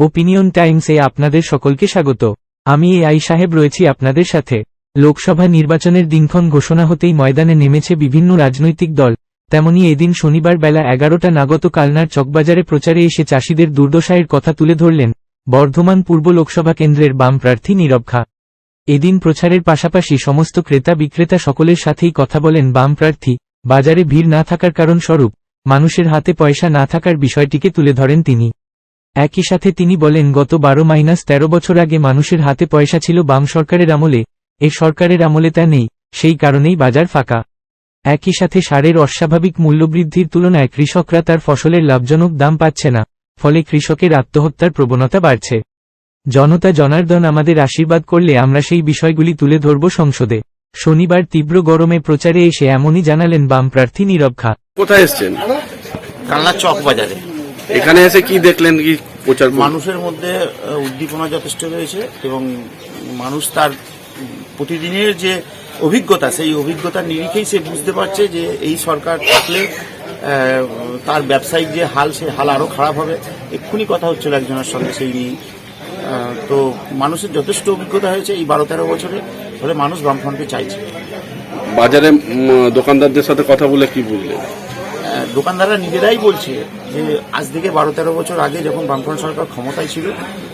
Opinion টাইমসে আপনাদের সকলকে স্বাগত। আমি এ আই সাহেব রয়েছি আপনাদের সাথে। লোকসভা নির্বাচনের দিনক্ষণ ঘোষণা হতেই ময়দানে নেমেছে বিভিন্ন রাজনৈতিক দল। তেমনি এদিন শনিবার বেলা এগারোটা নাগত কালনার চকবাজারে প্রচারে এসে চাষিদের দুর্দশায়ের কথা তুলে ধরলেন বর্ধমান পূর্ব লোকসভা কেন্দ্রের বাম প্রার্থী নীরব খা। এদিন প্রচারের পাশাপাশি সমস্ত ক্রেতা বিক্রেতা সকলের সাথেই কথা বলেন বাম প্রার্থী। বাজারে ভিড় না থাকার কারণ স্বরূপ, মানুষের হাতে পয়সা না থাকার বিষয়টিকে তুলে ধরেন তিনি। একই সাথে তিনি বলেন গত বারো মাইনাস তেরো বছর আগে মানুষের হাতে পয়সা ছিল বাম সরকারের আমলে এ সরকারের আমলে তা নেই সেই কারণেই বাজার ফাঁকা। একই সাথে সারের অস্বাভাবিক মূল্যবৃদ্ধির তুলনায় কৃষকরা তার ফসলের লাভজনক দাম পাচ্ছে না ফলে কৃষকের আত্মহত্যার প্রবণতা বাড়ছে। জনতা জনার্দন আমাদের আশীর্বাদ করলে আমরা সেই বিষয়গুলি তুলে ধরব সংসদে। শনিবার তীব্র গরমে প্রচারে এসে এমনই জানালেন বাম প্রার্থী নীরব খা। কোথায় এসছেন? কালনা চক বাজারে। এখানে এসে কি দেখলেন? কি প্রচার মানুষের মধ্যে উদ্দীপনা যথেষ্ট রয়েছে এবং মানুষ তার প্রতিদিনের যে অভিজ্ঞতা সেই অভিজ্ঞতার নিরিখেই সে বুঝতে পারছে যে এই সরকার থাকলে তার ব্যবসায়িক যে হাল সে হাল আরও খারাপ হবে। এক্ষুনি কথা হচ্ছিল একজনের সঙ্গে সেই নিয়ে তো মানুষের যথেষ্ট অভিজ্ঞতা হয়েছে এই বারো তেরো বছরে ফলে মানুষ বামফ্রন্টকে চাইছে। বাজারে দোকানদারদের সাথে কথা বলে কি বুঝলেন দোকানদাররা নিজেরাই বলছে যে আজ থেকে বারো তেরো বছর আগে যখন বামফ্রন্ট সরকার ক্ষমতায় ছিল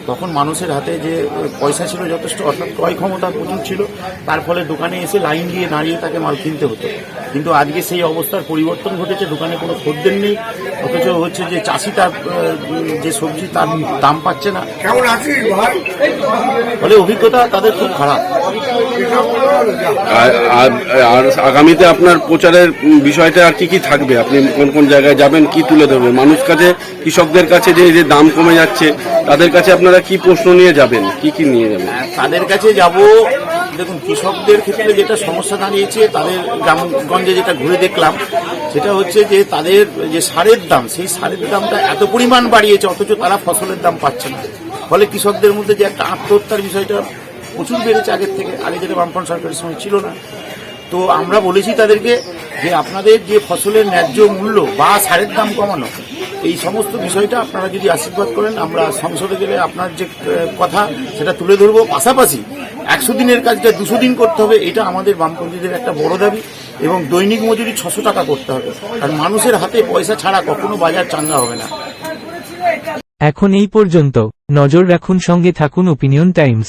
তখন মানুষের হাতে যে পয়সা ছিল যথেষ্ট অর্থাৎ ক্রয় ক্ষমতা প্রচুর ছিল তার ফলে দোকানে এসে লাইন দিয়ে দাঁড়িয়ে তাকে মাল কিনতে হতো। কিন্তু আজকে সেই অবস্থার পরিবর্তন ঘটেছে দোকানে কোনো খদ্দের নেই অথচ হচ্ছে যে চাষি তার যে সবজি তার দাম পাচ্ছে না। ফলে অভিজ্ঞতা তাদের খুব খারাপ। আর- আর আর আগামীতে আপনার প্রচারের বিষয়টা আর কি কি থাকবে? আপনি কোন কোন জায়গায় যাবেন কি তুলে ধরবেন? মানুষ কাছে, কৃষকদের কাছে যে যে দাম কমে যাচ্ছে, তাদের কাছে আপনারা কি প্রশ্ন নিয়ে যাবেন? কি কি নিয়ে যাবেন? তাদের কাছে যাব। দেখুন, কৃষকদের ক্ষেত্রে যেটা সমস্যা দাঁড়িয়েছে, তাদের গ্রামগঞ্জে যেটা ঘুরে দেখলাম, সেটা হচ্ছে যে তাদের যে সারের দাম, সেই সারের দামটা এত পরিমাণ বাড়িয়েছে, অথচ তারা ফসলের দাম পাচ্ছে না। ফলে কৃষকদের মধ্যে যে একটা আত্মহত্যার বিষয়টা প্রচুর বেড়েছে আগের থেকে, আগে যেটা বামফ্রন্ট সরকারের সময় ছিল না। তো আমরা বলেছি তাদেরকে যে আপনাদের যে ফসলের ন্যায্য মূল্য বা সারের দাম কমানো, এই সমস্ত বিষয়টা আপনারা যদি আশীর্বাদ করেন, আমরা সংসদে গেলে আপনার যে কথা সেটা তুলে ধরবো। পাশাপাশি একশো দিনের কাজটা দুশো দিন করতে হবে, এটা আমাদের বামপন্থীদের একটা বড় দাবি, এবং দৈনিক মজুরি ছশো টাকা করতে হবে। কারণ মানুষের হাতে পয়সা ছাড়া কখনো বাজার চাঙ্গা হবে না। এখন এই পর্যন্ত। নজর রাখুন সঙ্গে থাকুন ওপিনিয়ন টাইমস